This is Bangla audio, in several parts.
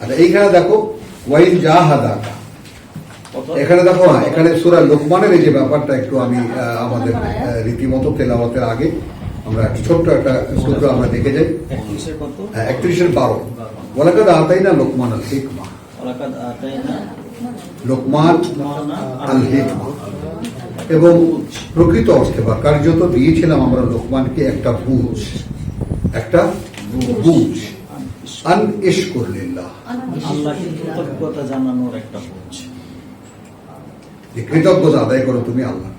আচ্ছা এইখানে দেখো ওয়াইন জাহাদাকা এখানে দেখো হ্যাঁ, এখানে সুরা লোকমানের এই যে ব্যাপারটা একটু আমি আহ, আমাদের আহ, রীতিমতো তেলাওয়াতের আগে আমরা একটা ছোট্ট একটা সূত্র আমরা দেখে যাই। হ্যাঁ, একত্রিশের বারো। ওলাকাদ আতাই না লোকমান আল হিকমা। লোকমান মানা আল হিকমা। এবং প্রকৃত অর্থে বা কার্যত দিয়েছিলাম আমরা লোকমানকে একটা বুঝ একটা বুঝ। আন ইশকুরলিল্লাহ। আল্লাহকে কৃতজ্ঞতা জানানোর একটা বোঝ যে কৃতজ্ঞতা আদায় করো তুমি আল্লাহ।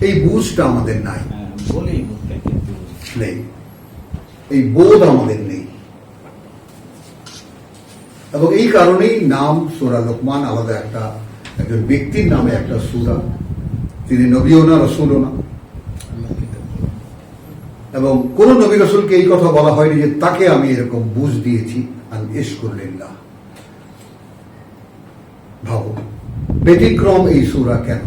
এই বুঝটা আমাদের নাই। হ্যাঁ, নেই। এই বোধ আমাদের নেই। এবং এই কারণেই নাম সুরা লোকমান আলাদা একটা একজন ব্যক্তির নামে একটা সুরা। তিনি নবীও না রসুলও না। এবং কোন নবী রসুলকে এই কথা বলা হয়নি যে তাকে আমি এরকম বুঝ দিয়েছি করলেন না ভাবো ব্যতিক্রম এই সুরা কেন?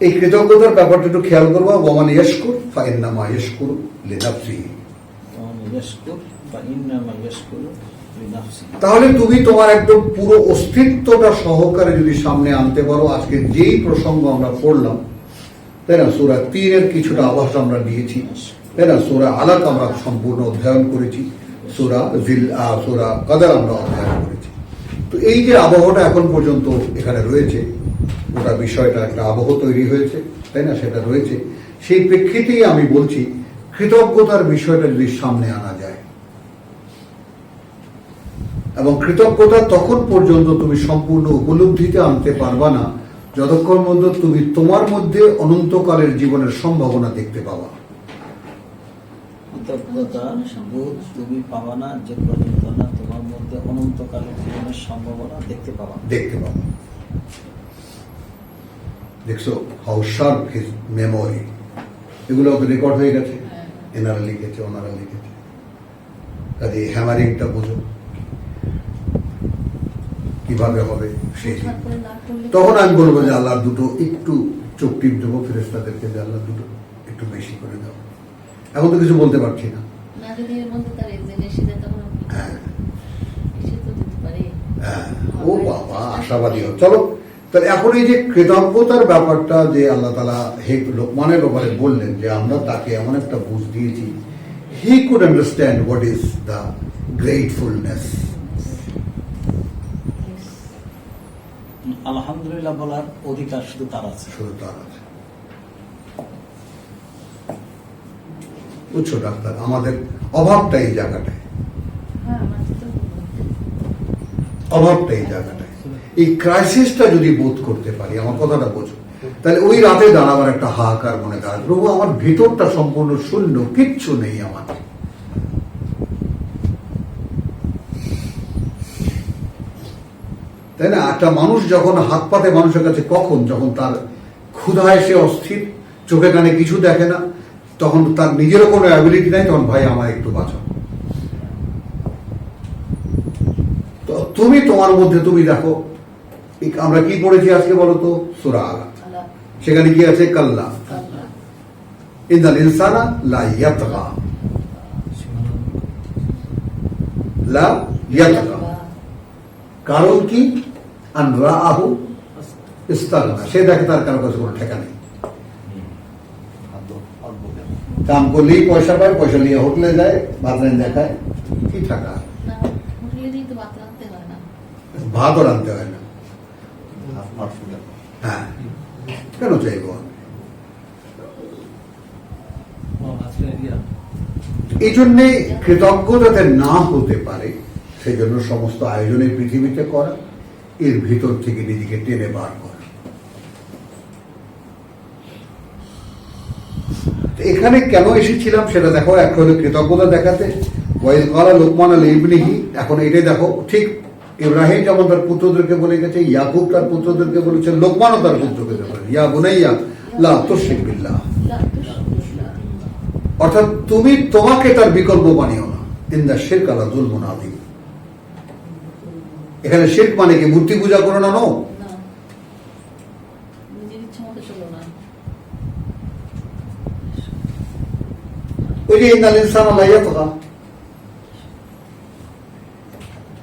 এই কৃতজ্ঞতার ব্যাপারটা একটু খেয়াল করব ওমান ইয়স্কুর ফাইন্নামা ইয়স্কুর লিনাফসি তাহলে তুমি তোমার একদম পুরো অস্তিত্বটা সহকারে যদি সামনে আনতে পারো আজকে যেই প্রসঙ্গ আমরা পড়লাম তাই না? সুরা তিনের কিছুটা আভাস আমরা দিয়েছি তাই না? সুরা আলাক আমরা সম্পূর্ণ অধ্যয়ন করেছি। সুরা জিল সুরা কাদার আমরা অধ্যয়ন করেছি। তো এই যে আবহটা এখন পর্যন্ত এখানে রয়েছে ওটা বিষয়টা একটা আবহ তৈরি হয়েছে, তাই না? সেটা রয়েছে। সেই প্রেক্ষিতেই আমি বলছি, কৃতজ্ঞতার বিষয়টা যদি সামনে আনা যায়। এবং কৃতজ্ঞতা তখন পর্যন্ত তুমি সম্পূর্ণ উপলব্ধিতে আনতে পারবা না যতক্ষণ পর্যন্ত তুমি তোমার মধ্যে অনন্তকালের জীবনের সম্ভাবনা দেখতে পাবা। কৃতজ্ঞতা বোধ তুমি পাবা না যে পর্যন্ত না তোমার মধ্যে অনন্তকালের জীবনের সম্ভাবনা দেখতে পাবা। দেখতে পাবা। দেখছ হাউ শার্প হিজ মেমোরি এগুলো রেকর্ড হয়ে গেছে। এনারা লিখেছে ওনারা লিখেছে। কাজে হ্যামারিংটা বোঝো। কীভাবে হবে সেই তখন আমি বলব যে আল্লাহ দুটো একটু চোখ টিপ দেবো ফেরেস্তাদেরকে যে আল্লাহ দুটো একটু বেশি করে দাও। এখন তো কিছু বলতে পারছি না। হ্যাঁ। হ্যাঁ, ও বাবা আশাবাদী চলো তাহলে এখন এই যে কৃতজ্ঞতার ব্যাপারটা যে আল্লাহ তালা হে লোকমানের ব্যাপারে বললেন যে আমরা তাকে এমন একটা বুঝ দিয়েছি he could understand what is the gratefulness আলহামদুলিল্লাহ বলার অধিকার শুধু তার আছে। শুধু তার আছে। বুঝছ ডাক্তার আমাদের অভাবটা এই জায়গাটায়। হ্যাঁ অভাবটা এই জায়গাটায়। এই ক্রাইসিসটা যদি বোধ করতে পারি আমার কথাটা বোঝো। তাহলে ওই রাতে দাঁড়াবার একটা হাহাকার মনে দাঁড়ায় প্রভু আমার ভিতরটা সম্পূর্ণ শূন্য কিচ্ছু নেই আমার তাই না? একটা মানুষ যখন হাত পাতে মানুষের কাছে কখন? যখন তার ক্ষুধায় সে অস্থির, চোখে কানে কিছু দেখে না, তখন তার নিজেরও কোনো অ্যাবিলিটি নাই, তখন ভাই আমার একটু বাঁচাও। তুমি তোমার মধ্যে, তুমি দেখো আমরা কি পড়েছি আজকে বলো তো? সুরা আলাপ সেখানে কি আছে? কাল্লা। ইন্দাল ইনসানা লা ইয়াতগা। লা ইয়াতগা। কারণ কি? আন রাআহু ইস্তাগনা। সে দেখে তার কারও কাছে কোনো ঠেকা নেই। কাম করলেই পয়সা পায় পয়সা নিয়ে হোটেলে যায় বাথরুম দেখায়। কি টাকা হয় ভাতও রাখতে হয় না। হ্যাঁ। কেন চাইব? এই জন্যে কৃতজ্ঞ যাতে না হতে পারে সেই জন্য সমস্ত আয়োজনের পৃথিবীতে করা। এর ভিতর থেকে নিজেকে টেনে বার করা। এখানে কেন এসেছিলাম সেটা দেখো এক হলো কৃতজ্ঞতা দেখাতে। ওয়াইল কলা লোকমান আল ইবনিহি, এখন এটাই দেখো, ঠিক ইব্রাহিম যেমন তার পুত্রদেরকে বলে গেছে, ইয়াকুব তার পুত্রদেরকে বলেছে লোকমানও তার পুত্রকে বলে ইয়া বুনাইয়া, লা তুশরিক বিল্লাহ। অর্থাৎ তুমি তোমাকে তার বিকল্প বানিও না। ইন্দা শেরক আলা দুল মুনাদিম এখানে শেরক মানে কি? মূর্তি পূজা করো না নো। ওই যে ইনসান আল্লাহ কথা।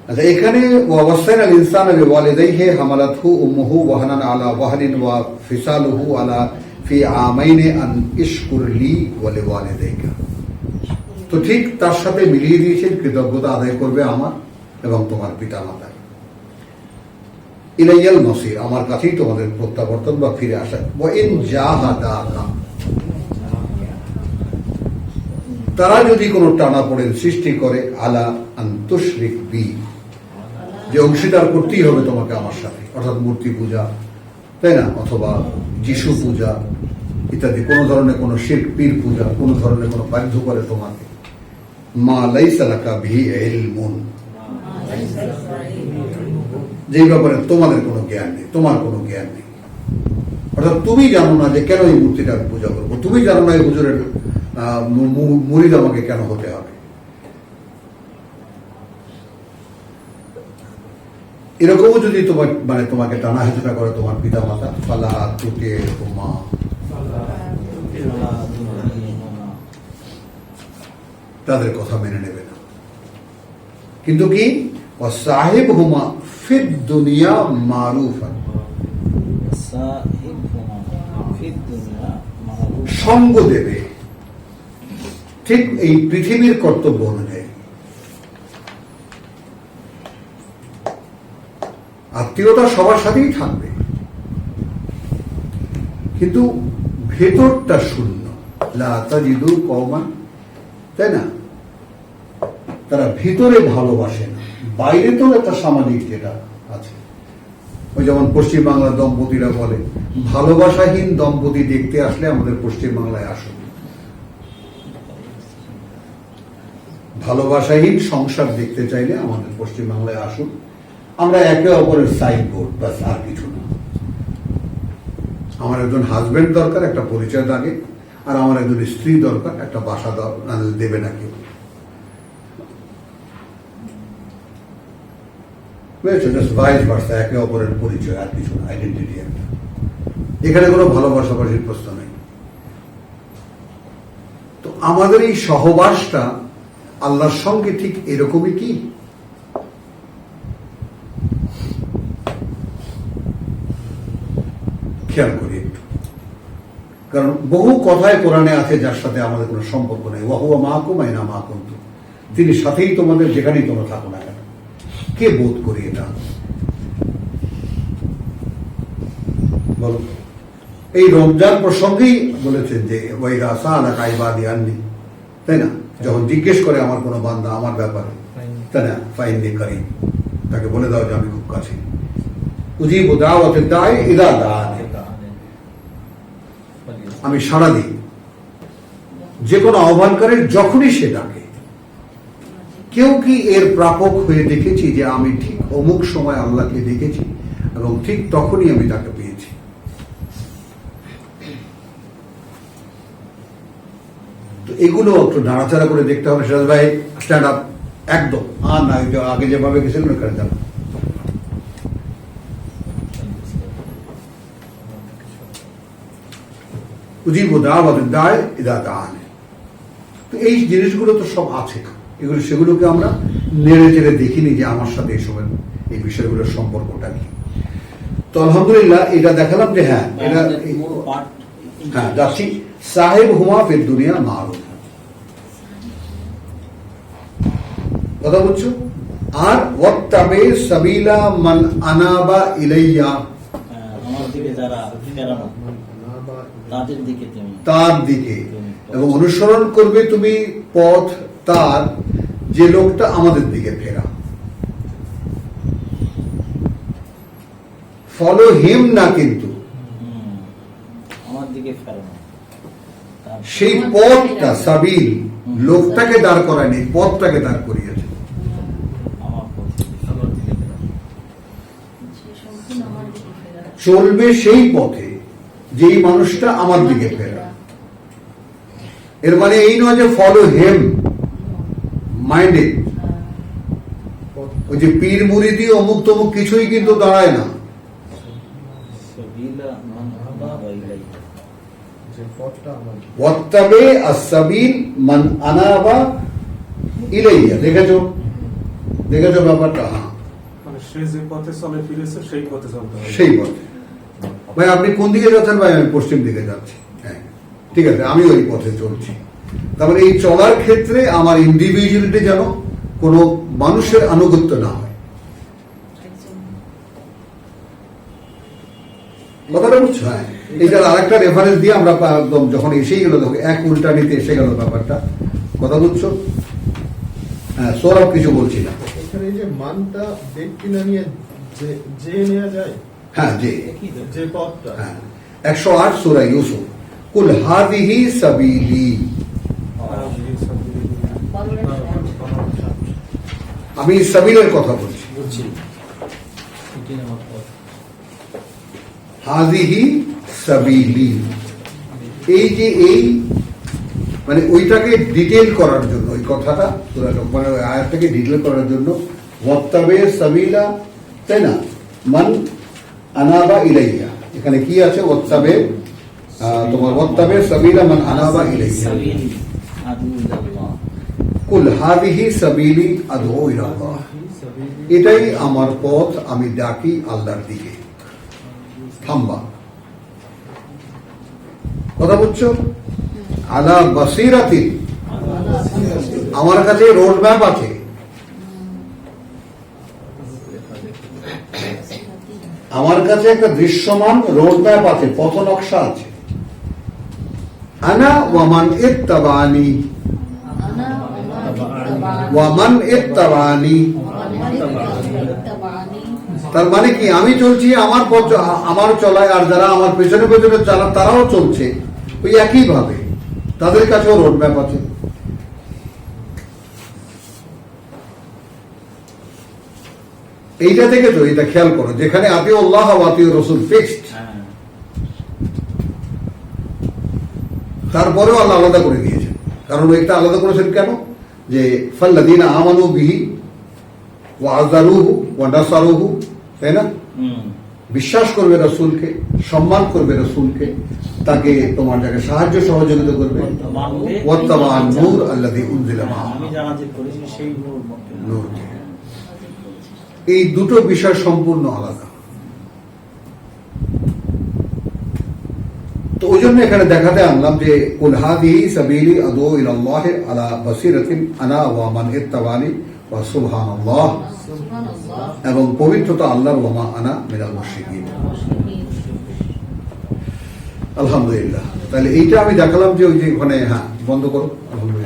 আচ্ছা এখানে অবস্থায় আল ইনসান ওয়ালিদাইহি হামালাতহু উম্মুহু ওয়াহানান আলা ওয়াহানিন ওয়া ফিসালুহু আলা ফি আমাইনে আন ইশকুর লি ওয়া লিওয়ালিদাইকা তো ঠিক তার সাথে মিলিয়ে দিয়েছেন কৃতজ্ঞতা আদায় করবে আমার এবং তোমার পিতা মাতার ইলাইয়াল মসির, আমার কাছেই তোমাদের প্রত্যাবর্তন বা ফিরে আসা। ইন জাহাদাকা। তারা যদি কোনো টানা পড়েন সৃষ্টি করে, আলা আন্তঃশ্রিক বি। যে অংশীদার করতেই হবে তোমাকে আমার সাথে, অর্থাৎ মূর্তি পূজা, তাই না? অথবা যিশু পূজা, ইত্যাদি। কোনো ধরনের কোনো শিখ পীর পূজা, কোনো ধরনের কোনো বাধ্য করে তোমাকে। মা লাইসালাকা ভি ইলমুন। যেই ব্যাপারে তোমাদের কোনো জ্ঞান নেই, তোমার কোনো জ্ঞান নেই। অর্থাৎ তুমি জানো না যে কেন এই মূর্তিটা আমি পূজা করব। তুমি জানো না এই মু- মুরিদ আমাকে কেন হতে হবে। এরকমও যদি তোমার মানে তোমাকে টানা হেঁচড়া করে তোমার পিতা মাতা ফালা তুটে মা তাদের কথা মেনে নেবে না। কিন্তু কি? সাহেব হুমা ফির দুনিয়া মারুফান সঙ্গ দেবে। ঠিক এই পৃথিবীর কর্তব্য অনুযায়ী। আত্মীয়তা সবার সাথেই থাকবে। কিন্তু ভেতরটা শূন্য। লাতাজিদু কওমান। তাই না? তারা ভিতরে ভালোবাসে না। বাইরে তো একটা সামাজিক যেটা আছে। ওই যেমন পশ্চিম বাংলার দম্পতিরা বলে, ভালোবাসাহীন দম্পতি দেখতে আসলে আমাদের পশ্চিম বাংলায় আসুন ভালোবাসাহীন সংসার দেখতে চাইলে আমাদের পশ্চিম বাংলায় আসুন। আমরা একে অপরের সাইনবোর্ড বা আর কিছু না। আমার একজন হাজবেন্ড দরকার, একটা পরিচয় লাগে, আর আমার একজন স্ত্রী দরকার, একটা বাসা দেবে না কেউ বুঝেছ জাস্ট ভাইস ভার্সা একে অপরের পরিচয় আর কিছু না আইডেন্টিটি একটা। এখানে কোনো ভালোবাসাবাসির প্রশ্ন নেই। তো আমাদের এই সহবাসটা আল্লাহর সঙ্গে ঠিক এরকমই কি? খেয়াল করি একটু। কারণ বহু কথায় কোরআনে আছে যার সাথে আমাদের কোনো সম্পর্ক নেই। ওয়াহুয়া না মা কুন্তু তিনি সাথেই তোমাদের, যেখানেই তোমরা থাকো না কে বোধ করি এটা? বলো। এই রমজান প্রসঙ্গেই বলেছেন যে ওই রাসা আলা কাইবাদি আননি। তাই না? যখন জিজ্ঞেস করে আমার কোনো বান্দা আমার ব্যাপারে? তাই না? ফাইন দিয়ে করি তাকে বলে দাও যে আমি খুব কাছে উজিব দাওয়াতে দায় ইদা দায় আমি সাড়া দিই। যে কোনো আহ্বানকারীর যখনই সে ডাকে কেউ কি এর প্রাপক হয়ে দেখেছি যে আমি ঠিক অমুক সময় আল্লাহকে দেখেছি এবং ঠিক তখনই আমি তাকে পেয়েছি? এগুলো একটু নাড়াচাড়া করে দেখতে হবে, সিরাজ ভাই স্ট্যান্ড আপ একদম। আর না আগে যেভাবে গেছিলেন ওখানে যান। উজিব দাওয়াত দায় ইদা তো এই জিনিসগুলো তো সব আছে। এগুলো সেগুলোকে আমরা নেড়ে চেড়ে দেখিনি যে আমার সাথে এসবের এই বিষয়গুলোর সম্পর্কটা কি তো আলহামদুলিল্লাহ এটা দেখালাম যে হ্যাঁ এটা হ্যাঁ যাচ্ছি সাহেব হুমা ফের দুনিয়া মারুফ। কথা বলছো? আর ওয়াত্তাবে সাবিলা মান আনাবা ইলাইয়া। তুমি। তার দিকে। এবং অনুসরণ করবে তুমি পথ তার। যে লোকটা আমাদের দিকে ফেরা। ফলো হিম না কিন্তু। আমার দিকে সেই পথটা সাবিল লোকটাকে দাঁড় করায়নি পথটাকে দাঁড় করিয়েছে। চলবে সেই পথে যেই মানুষটা আমার দিকে ফেরা। এর মানে এই নয় যে ফলো হেম মাইন্ডে ওই যে পীর মুরিদি অমুক তমুক কিছুই কিন্তু দাঁড়ায় না। আনাবা ওয়াত্তাবে আসাবিল মান ইলাইয়া। দেখেছ? দেখেছ ব্যাপারটা? হ্যাঁ। মানে সে যে পথে সেই পথে চলতে সেই পথে। ভাই আপনি কোন দিকে যাচ্ছেন? ভাই আমি পশ্চিম দিকে যাচ্ছি। হ্যাঁ। ঠিক আছে আমি ওই পথে চলছি। তারপরে এই চলার ক্ষেত্রে আমার ইন্ডিভিজুয়ালিটি যেন কোনো মানুষের আনুগত্য না হয়। কথাটা বুঝছ? হ্যাঁ। এটার আরেকটা রেফারেন্স দিয়ে আমরা একদম যখন এসেই গেল দেখো এক উল্টানিতে এসে গেল ব্যাপারটা। কথা বুঝছ? হ্যাঁ সৌরভ কিছু বলছি না। এখানে এই যে মানটা ব্যক্তি না নিয়ে যে নেওয়া যায় হ্যাঁ যে যে পথটা। হ্যাঁ। একশো আট সুরা ইউসুফ। কুল হাদিহি সাবিলি। আমি সাবিলের কথা বলছি। হাদিহি সাবিলি। এই যে এই মানে ওইটাকে ডিটেল করার জন্য ওই কথাটা তোরা মানে ওই আয়াতটাকে ডিটেল করার জন্য ওয়াত্তাবে সাবিলা তাই না? মান আনাবা ইলাইয়া। এখানে কি আছে? ওয়াত্তাবে তোমার ওয়াত্তাবে সাবিলা মান আনাবা ইলাইয়া। কুল হাদিহি সাবিলি আদউ ইলাল্লাহ এটাই আমার পথ, আমি ডাকি আল্লাহর দিকে। থাম্বা। কথা বুঝছ? আলা বাসিরাতি আমার কাছে রোড ম্যাপ আছে। আমার কাছে একটা দৃশ্যমান রোড ম্যাপ আছে, পথ নকশা আছে। আনা ওয়ামান ইত্তাবানি ওয়ামান ইত্তাবানি তার মানে কি, আমি চলছি আমার পথ আমার চলায়, আর যারা আমার পেছনে পেছনে চালা তারাও চলছে। ওই একই ভাবে তাদের কাছেও রোড ম্যাপ আছে। এইটা থেকে তো এটা খেয়াল করো, যেখানে আতিও আল্লাহ আতিও রসুল ফিক্সড তারপরেও আল্লাহ আলাদা করে দিয়েছেন কারণ এটা আলাদা করেছেন কেন? যে ফাল্লাদিনা আমানু বিহি ওয়া আজারুহু ওয়া নাসারুহু তাই না? বিশ্বাস করবে রসুলকে সম্মান করবে রসুলকে তাকে তোমার জায়গায় সাহায্য সহযোগিতা করবে। ওয়াত্তাবা'আন নূর আল্লাযী উনজিলা আমি করেছি সেই নূর মতে এই দুটো বিষয় সম্পূর্ণ আলাদা। তো ওই জন্য এখানে দেখাতে আনলাম যে কুলহাদি সাবিলি আদো ইলাল্লাহ আলা বাসিরাতিন আনা ওয়া মান ইত্তাবানি ওয়া সুবহানাল্লাহ। সুবহানাল্লাহ। এবং পবিত্রতা আল্লাহর ওয়া মা আনা মিনাল মুশরিকিন। আলহামদুলিল্লাহ। তাহলে এইটা আমি দেখালাম যে ওই যে ওখানে হ্যাঁ বন্ধ করো। আলহামদুলিল্লাহ।